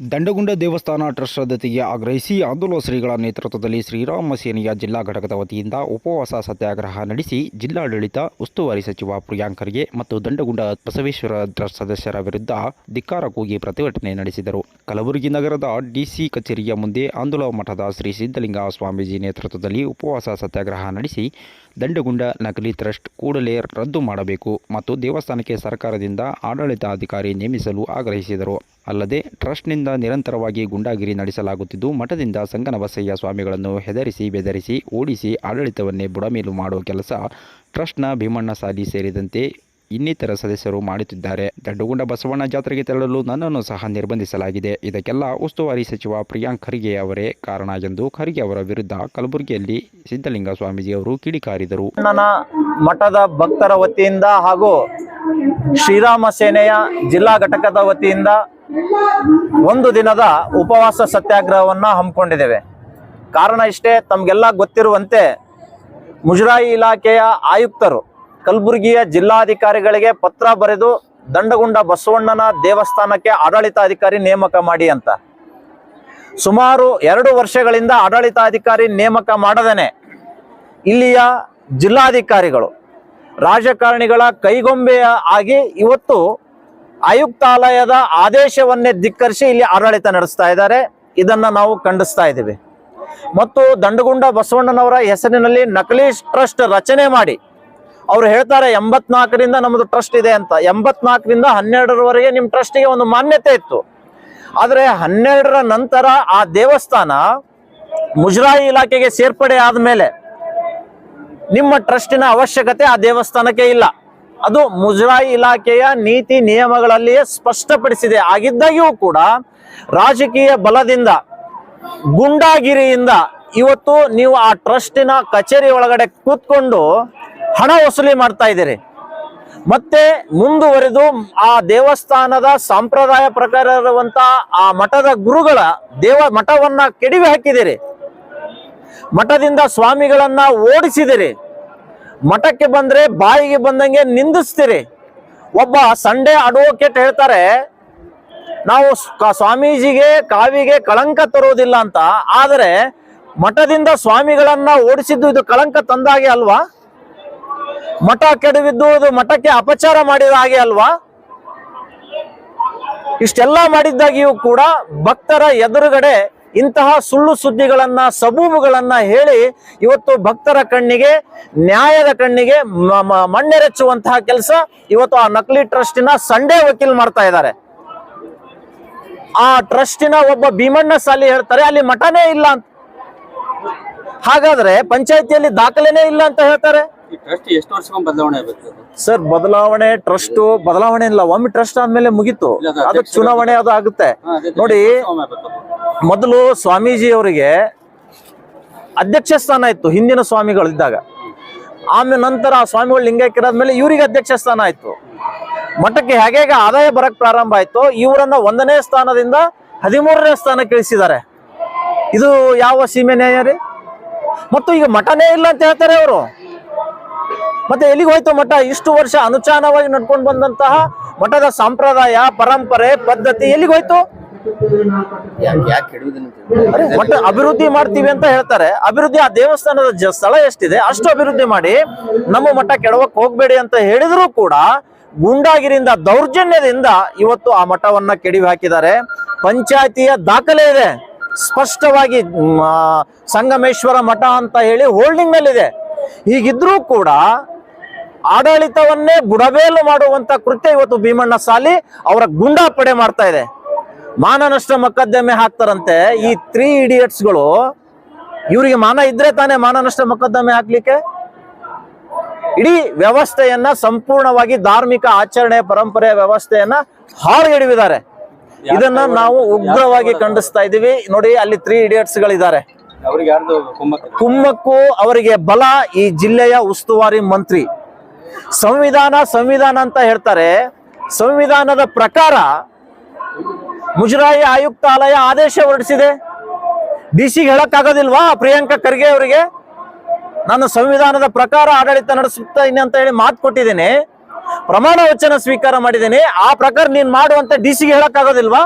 ದಂಡಗುಂಡ ದೇವಸ್ಥಾನ ಟ್ರಸ್ಟ್ ರದ್ದತಿಗೆ ಆಗ್ರಹಿಸಿ ಆಂದೋಲನ ಶ್ರೀಗಳ ನೇತೃತ್ವದಲ್ಲಿ ಶ್ರೀರಾಮ ಸೇನೆಯ ಜಿಲ್ಲಾ ಘಟಕದ ವತಿಯಿಂದ ಉಪವಾಸ ಸತ್ಯಾಗ್ರಹ ನಡೆಸಿ ಜಿಲ್ಲಾಡಳಿತ, ಉಸ್ತುವಾರಿ ಸಚಿವ ಪ್ರಿಯಾಂಕ್ ಖರ್ಗೆ ಮತ್ತು ದಂಡಗುಂಡ ಬಸವೇಶ್ವರ ಟ್ರಸ್ಟ್ ಸದಸ್ಯರ ವಿರುದ್ಧ ಧಿಕ್ಕಾರ ಕೂಗಿ ಪ್ರತಿಭಟನೆ ನಡೆಸಿದರು. ಕಲಬುರಗಿ ನಗರದ ಡಿಸಿ ಕಚೇರಿಯ ಮುಂದೆ ಆಂದೋಲನ ಮಠದ ಶ್ರೀ ಸಿದ್ಧಲಿಂಗ ಸ್ವಾಮೀಜಿ ನೇತೃತ್ವದಲ್ಲಿ ಉಪವಾಸ ಸತ್ಯಾಗ್ರಹ ನಡೆಸಿ ದಂಡಗುಂಡ ನಕಲಿ ಟ್ರಸ್ಟ್ ಕೂಡಲೇ ರದ್ದು ಮಾಡಬೇಕು ಮತ್ತು ದೇವಸ್ಥಾನಕ್ಕೆ ಸರ್ಕಾರದಿಂದ ಆಡಳಿತಾಧಿಕಾರಿ ನೇಮಿಸಲು ಆಗ್ರಹಿಸಿದರು. ಅಲ್ಲದೆ, ಟ್ರಸ್ಟ್ನಿಂದ ನಿರಂತರವಾಗಿ ಗುಂಡಾಗಿರಿ ನಡೆಸಲಾಗುತ್ತಿದ್ದು, ಮಠದಿಂದ ಸಂಗನಬಸಯ್ಯ ಸ್ವಾಮಿಗಳನ್ನು ಹೆದರಿಸಿ ಬೆದರಿಸಿ ಓಡಿಸಿ ಆಡಳಿತವನ್ನೇ ಬುಡಮೇಲು ಮಾಡುವ ಕೆಲಸ ಟ್ರಸ್ಟ್ನ ಭೀಮಣ್ಣ ಸಾಲಿ ಸೇರಿದಂತೆ ಇನ್ನಿತರ ಸದಸ್ಯರು ಮಾಡುತ್ತಿದ್ದಾರೆ. ದಡ್ಡುಗುಂಡ ಬಸವಣ್ಣ ಜಾತ್ರೆಗೆ ತೆರಳಲು ನನ್ನನ್ನು ಸಹ ನಿರ್ಬಂಧಿಸಲಾಗಿದೆ. ಇದಕ್ಕೆಲ್ಲ ಉಸ್ತುವಾರಿ ಸಚಿವ ಪ್ರಿಯಾಂಕ್ ಖರ್ಗೆ ಅವರೇ ಕಾರಣ ಎಂದು ಖರ್ಗೆ ಅವರ ವಿರುದ್ಧ ಕಲಬುರಗಿಯಲ್ಲಿ ಸಿದ್ದಲಿಂಗ ಸ್ವಾಮೀಜಿ ಅವರು ಕಿಡಿಕಾರಿದರು ಮಠದ ಭಕ್ತರ ವತಿಯಿಂದ ಹಾಗೂ ಶ್ರೀರಾಮ ಸೇನೆಯ ಜಿಲ್ಲಾ ಘಟಕದ ವತಿಯಿಂದ ಒಂದು ದಿನದ ಉಪವಾಸ ಸತ್ಯಾಗ್ರಹವನ್ನು ಹಮ್ಮಿಕೊಂಡಿದ್ದೇವೆ. ಕಾರಣ ಇಷ್ಟೇ, ತಮಗೆಲ್ಲ ಗೊತ್ತಿರುವಂತೆ ಮುಜರಾಯಿ ಇಲಾಖೆಯ ಆಯುಕ್ತರು ಕಲಬುರಗಿಯ ಜಿಲ್ಲಾಧಿಕಾರಿಗಳಿಗೆ ಪತ್ರ ಬರೆದು, ದಂಡಗುಂಡ ಬಸವಣ್ಣನ ದೇವಸ್ಥಾನಕ್ಕೆ ಆಡಳಿತಾಧಿಕಾರಿ ನೇಮಕ ಮಾಡಿ ಅಂತ. ಸುಮಾರು ಎರಡು ವರ್ಷಗಳಿಂದ ಆಡಳಿತಾಧಿಕಾರಿ ನೇಮಕ ಮಾಡದೇನೆ. ಇಲ್ಲಿಯ ಜಿಲ್ಲಾಧಿಕಾರಿಗಳು ರಾಜಕಾರಣಿಗಳ ಕೈಗೊಂಬೆಯ ಆಗಿ ಇವತ್ತು ಆಯುಕ್ತಾಲಯದ ಆದೇಶವನ್ನೇ ಧಿಕ್ಕರಿಸಿ ಇಲ್ಲಿ ಆಡಳಿತ ನಡೆಸ್ತಾ ಇದ್ದಾರೆ. ಇದನ್ನ ನಾವು ಖಂಡಿಸ್ತಾ ಇದ್ದೀವಿ. ಮತ್ತು ದಂಡಗುಂಡ ಬಸವಣ್ಣನವರ ಹೆಸರಿನಲ್ಲಿ ನಕಲಿ ಟ್ರಸ್ಟ್ ರಚನೆ ಮಾಡಿ, ಅವ್ರು ಹೇಳ್ತಾರೆ ಎಂಬತ್ನಾಲ್ಕರಿಂದ ನಮ್ಮದು ಟ್ರಸ್ಟ್ ಇದೆ ಅಂತ. ಎಂಬತ್ನಾಲ್ಕರಿಂದ ಹನ್ನೆರಡರವರೆಗೆ ನಿಮ್ಮ ಟ್ರಸ್ಟಿಗೆ ಒಂದು ಮಾನ್ಯತೆ ಇತ್ತು. ಆದರೆ ಹನ್ನೆರಡರ ನಂತರ ಆ ದೇವಸ್ಥಾನ ಮುಜರಾಯಿ ಇಲಾಖೆಗೆ ಸೇರ್ಪಡೆ ಆದಮೇಲೆ ನಿಮ್ಮ ಟ್ರಸ್ಟಿನ ಅವಶ್ಯಕತೆ ಆ ದೇವಸ್ಥಾನಕ್ಕೆ ಇಲ್ಲ. ಅದು ಮುಜರಾಯಿ ಇಲಾಖೆಯ ನೀತಿ ನಿಯಮಗಳಲ್ಲಿಯೇ ಸ್ಪಷ್ಟಪಡಿಸಿದೆ. ಆಗಿದ್ದಾಗಿಯೂ ಕೂಡ ರಾಜಕೀಯ ಬಲದಿಂದ, ಗುಂಡಾಗಿರಿಯಿಂದ ಇವತ್ತು ನೀವು ಆ ಟ್ರಸ್ಟಿನ ಕಚೇರಿ ಒಳಗಡೆ ಕೂತ್ಕೊಂಡು ಹಣ ವಸೂಲಿ ಮಾಡ್ತಾ ಇದ್ದೀರಿ. ಮತ್ತೆ ಮುಂದುವರೆದು ಆ ದೇವಸ್ಥಾನದ ಸಂಪ್ರದಾಯ ಪ್ರಕಾರ ಇರುವಂತ ಆ ಮಠದ ಗುರುಗಳ ದೇವ ಮಠವನ್ನ ಕೆಡವಿ ಹಾಕಿದಿರಿ ಮಠದಿಂದ ಸ್ವಾಮಿಗಳನ್ನ ಓಡಿಸಿದಿರಿ ಮಠಕ್ಕೆ ಬಂದ್ರೆ ಬಾಯಿಗೆ ಬಂದಂಗೆ ನಿಂದಿಸ್ತೀರಿ. ಒಬ್ಬ ಸಂಡೇ ಅಡ್ವೊಕೇಟ್ ಹೇಳ್ತಾರೆ, ನಾವು ಸ್ವಾಮೀಜಿಗೆ ಕಾವಿಗೆ ಕಳಂಕ ತರುವುದಿಲ್ಲ ಅಂತ, ಆದರೆ ಮಠದಿಂದ ಸ್ವಾಮಿಗಳನ್ನ ಓಡಿಸಿದ್ದು ಇದು ಕಳಂಕ ತಂದಾಗೆ ಅಲ್ವಾ? ಮಠ ಕೆಡವಿದ್ದು ಇದು ಮಠಕ್ಕೆ ಅಪಚಾರ ಮಾಡಿದ ಹಾಗೆ ಅಲ್ವಾ? ಇಷ್ಟೆಲ್ಲ ಮಾಡಿದ್ದಾಗಿಯೂ ಕೂಡ ಭಕ್ತರ ಎದುರುಗಡೆ ಇಂತಹ ಸುಳ್ಳು ಸುದ್ದಿಗಳನ್ನ, ಸಬೂಬುಗಳನ್ನ ಹೇಳಿ ಇವತ್ತು ಭಕ್ತರ ಕಣ್ಣಿಗೆ, ನ್ಯಾಯದ ಕಣ್ಣಿಗೆ ಮಣ್ಣೆರಚುವಂತಹ ಕೆಲಸ ಇವತ್ತು ಆ ನಕಲಿ ಟ್ರಸ್ಟಿನ ಸಂಡೇ ವಕೀಲ್ ಮಾಡ್ತಾ ಇದ್ದಾರೆ. ಆ ಟ್ರಸ್ಟಿನ ಒಬ್ಬ ಭೀಮಣ್ಣ ಸಾಲಿ ಹೇಳ್ತಾರೆ, ಅಲ್ಲಿ ಮಠನೇ ಇಲ್ಲ ಅಂತ. ಹಾಗಾದ್ರೆ ಪಂಚಾಯತಿಯಲ್ಲಿ ದಾಖಲೆನೇ ಇಲ್ಲ ಅಂತ ಹೇಳ್ತಾರೆ. ಟ್ರಸ್ಟ್ ಎಷ್ಟು ವರ್ಷಕ್ಕೊಮ್ಮೆ ಬದಲಾವಣೆ ಆಗಬೇಕು ಸರ್ ಬದಲಾವಣೆ ಟ್ರಸ್ಟ್ ಬದಲಾವಣೆ ಇಲ್ಲ ಒಮ್ಮೆ ಟ್ರಸ್ಟ್ ಆದ್ಮೇಲೆ ಮುಗೀತು. ಅದು ಅದಕ್ಕೆ ಚುನಾವಣೆ ಅದು ಆಗುತ್ತೆ. ನೋಡಿ ಮೊದಲು ಸ್ವಾಮೀಜಿ ಅವರಿಗೆ ಅಧ್ಯಕ್ಷ ಸ್ಥಾನ ಇತ್ತು ಹಿಂದಿನ ಸ್ವಾಮಿಗಳು ಇದ್ದಾಗ. ಆಮೇಲೆ ನಂತರ ಆ ಸ್ವಾಮಿಗಳು ಲಿಂಗೈಕ್ಯರಾದ್ಮೇಲೆ ಇವರಿಗೆ ಅಧ್ಯಕ್ಷ ಸ್ಥಾನ ಆಯ್ತು. ಮಠಕ್ಕೆ ಹೇಗೆ ಹೇಗೆ ಆದಾಯ ಬರಕ್ ಪ್ರಾರಂಭ ಆಯ್ತು ಇವರನ್ನ ಒಂದನೇ ಸ್ಥಾನದಿಂದ ಹದಿಮೂರನೇ ಸ್ಥಾನಕ್ಕೆ ಇಳಿಸಿದ್ದಾರೆ. ಇದು ಯಾವ ಸೀಮೆ ನ್ಯಾಯ ರೀ? ಮತ್ತು ಈಗ ಮಠನೇ ಇಲ್ಲ ಅಂತ ಹೇಳ್ತಾರೆ ಅವರು. ಮತ್ತೆ ಎಲ್ಲಿಗೆ ಹೋಯ್ತು ಮಠ? ಇಷ್ಟು ವರ್ಷ ಅನುಚಾನವಾಗಿ ನಡ್ಕೊಂಡು ಬಂದಂತಹ ಮಠದ ಸಂಪ್ರದಾಯ ಪರಂಪರೆ ಪದ್ಧತಿ ಎಲ್ಲಿಗೆ ಹೋಯ್ತು? ಮಠ ಅಭಿವೃದ್ಧಿ ಮಾಡ್ತೀವಿ ಅಂತ ಹೇಳ್ತಾರೆ. ಅಭಿವೃದ್ಧಿ ಆ ದೇವಸ್ಥಾನದ ಸ್ಥಳ ಎಷ್ಟಿದೆ? ಅಷ್ಟು ಅಭಿವೃದ್ಧಿ ಮಾಡಿ ನಮ್ಮ ಮಠ ಕೆಡವಕ್ ಹೋಗ್ಬೇಡಿ ಅಂತ ಹೇಳಿದ್ರು ಕೂಡ ಗುಂಡಾಗಿರಿಂದ ದೌರ್ಜನ್ಯದಿಂದ ಇವತ್ತು ಆ ಮಠವನ್ನ ಕೆಡವಿ ಹಾಕಿದ್ದಾರೆ. ಪಂಚಾಯತಿಯ ದಾಖಲೆ ಇದೆ. ಸ್ಪಷ್ಟವಾಗಿ ಸಂಗಮೇಶ್ವರ ಮಠ ಅಂತ ಹೇಳಿ ಹೋಲ್ಡಿಂಗ್ ನಲ್ಲಿದೆ. ಹೀಗಿದ್ರೂ ಕೂಡ ಆಡಳಿತವನ್ನೇ ಬುಡಬೇಲು ಮಾಡುವಂತ ಕೃತ್ಯ ಇವತ್ತು ಭೀಮಣ್ಣ ಸಾಲಿ ಅವರ ಗುಂಡಾ ಪಡೆ ಮಾಡ್ತಾ ಇದೆ. ಮಾನನಷ್ಟ ಮೊಕದ್ದಮೆ ಹಾಕ್ತಾರಂತೆ. ಈ ತ್ರೀ ಇಡಿಯಟ್ಸ್ಗಳು ಇವರಿಗೆ ಮಾನ ಇದ್ರೆ ತಾನೇ ಮಾನನಷ್ಟ ಮೊಕದ್ದಮೆ ಹಾಕ್ಲಿಕ್ಕೆ? ಇಡೀ ವ್ಯವಸ್ಥೆಯನ್ನ ಸಂಪೂರ್ಣವಾಗಿ ಧಾರ್ಮಿಕ ಆಚರಣೆ ಪರಂಪರೆಯ ವ್ಯವಸ್ಥೆಯನ್ನ ಹಾಳುಗೆಡವಿದ್ದಾರೆ ಇದನ್ನ ನಾವು ಉಗ್ರವಾಗಿ ಖಂಡಿಸ್ತಾ ಇದೀವಿ ನೋಡಿ ಅಲ್ಲಿ ತ್ರೀ ಇಡಿಯಟ್ಸ್ ಗಳಿದ್ದಾರೆ. ಕುಮ್ಮಕ್ಕು ಅವರಿಗೆ ಬಲ ಈ ಜಿಲ್ಲೆಯ ಉಸ್ತುವಾರಿ ಮಂತ್ರಿ. ಸಂವಿಧಾನ ಸಂವಿಧಾನ ಅಂತ ಹೇಳ್ತಾರೆ. ಸಂವಿಧಾನದ ಪ್ರಕಾರ ಮುಜರಾಯಿ ಆಯುಕ್ತಾಲಯ ಆದೇಶ ಹೊರಡಿಸಿದೆ. ಡಿ ಸಿಗೆ ಹೇಳಕ್ಕಾಗೋದಿಲ್ವಾ ಪ್ರಿಯಾಂಕಾ ಖರ್ಗೆ ಅವರಿಗೆ? ನಾನು ಸಂವಿಧಾನದ ಪ್ರಕಾರ ಆಡಳಿತ ನಡೆಸುತ್ತಾ ಇದ್ದೀನಿ ಅಂತ ಹೇಳಿ ಮಾತು ಕೊಟ್ಟಿದ್ದೇನೆ. ಪ್ರಮಾಣ ವಚನ ಸ್ವೀಕಾರ ಮಾಡಿದ್ದೇನೆ. ಆ ಪ್ರಕಾರ ನೀನ್ ಮಾಡುವಂತ ಡಿ ಸಿಗೆ ಹೇಳಕ್ಕಾಗೋದಿಲ್ವಾ?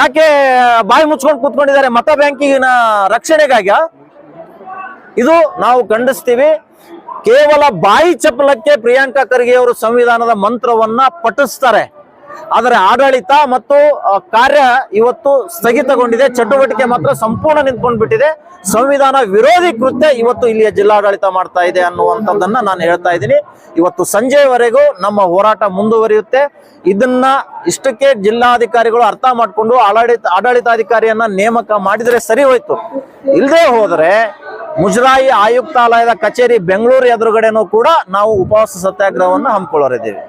ಯಾಕೆ ಬಾಯಿ ಮುಚ್ಕೊಂಡು ಕೂತ್ಕೊಂಡಿದ್ದಾರೆ ಮತ ಬ್ಯಾಂಕಿನ ರಕ್ಷಣೆಗಾಗಿ ಇದು ನಾವು ಖಂಡಿಸ್ತೀವಿ. ಕೇವಲ ಬಾಯಿ ಚಪ್ಪಲಕ್ಕೆ ಪ್ರಿಯಾಂಕಾ ಖರ್ಗೆ ಅವರು ಸಂವಿಧಾನದ ಮಂತ್ರವನ್ನ ಪಠಿಸ್ತಾರೆ. ಆದರೆ ಆಡಳಿತ ಮತ್ತು ಕಾರ್ಯ ಇವತ್ತು ಸ್ಥಗಿತಗೊಂಡಿದೆ. ಚಟುವಟಿಕೆ ಮಾತ್ರ ಸಂಪೂರ್ಣ ನಿಂತ್ಕೊಂಡು ಬಿಟ್ಟಿದೆ ಸಂವಿಧಾನ ವಿರೋಧಿ ಕೃತ್ಯ ಇವತ್ತು ಇಲ್ಲಿಯ ಜಿಲ್ಲಾಡಳಿತ ಮಾಡ್ತಾ ಇದೆ ಅನ್ನುವಂಥದ್ದನ್ನ ನಾನು ಹೇಳ್ತಾ ಇದ್ದೀನಿ. ಇವತ್ತು ಸಂಜೆವರೆಗೂ ನಮ್ಮ ಹೋರಾಟ ಮುಂದುವರಿಯುತ್ತೆ. ಇದನ್ನ ಇಷ್ಟಕ್ಕೆ ಜಿಲ್ಲಾಧಿಕಾರಿಗಳು ಅರ್ಥ ಮಾಡಿಕೊಂಡು ಆಡಳಿತ, ಆಡಳಿತಾಧಿಕಾರಿಯನ್ನ ನೇಮಕ ಮಾಡಿದರೆ ಸರಿ ಹೋಯ್ತು. ಇಲ್ಲದೆ ಹೋದರೆ ಮುಜರಾಯಿ ಆಯುಕ್ತಾಲಯದ ಕಚೇರಿ ಬೆಂಗಳೂರು ಎದುರುಗಡೆನೂ ಕೂಡ ನಾವು ಉಪವಾಸ ಸತ್ಯಾಗ್ರಹವನ್ನು ಹಮ್ಮಿಕೊಳ್ಳೋರಿದ್ದೀವಿ.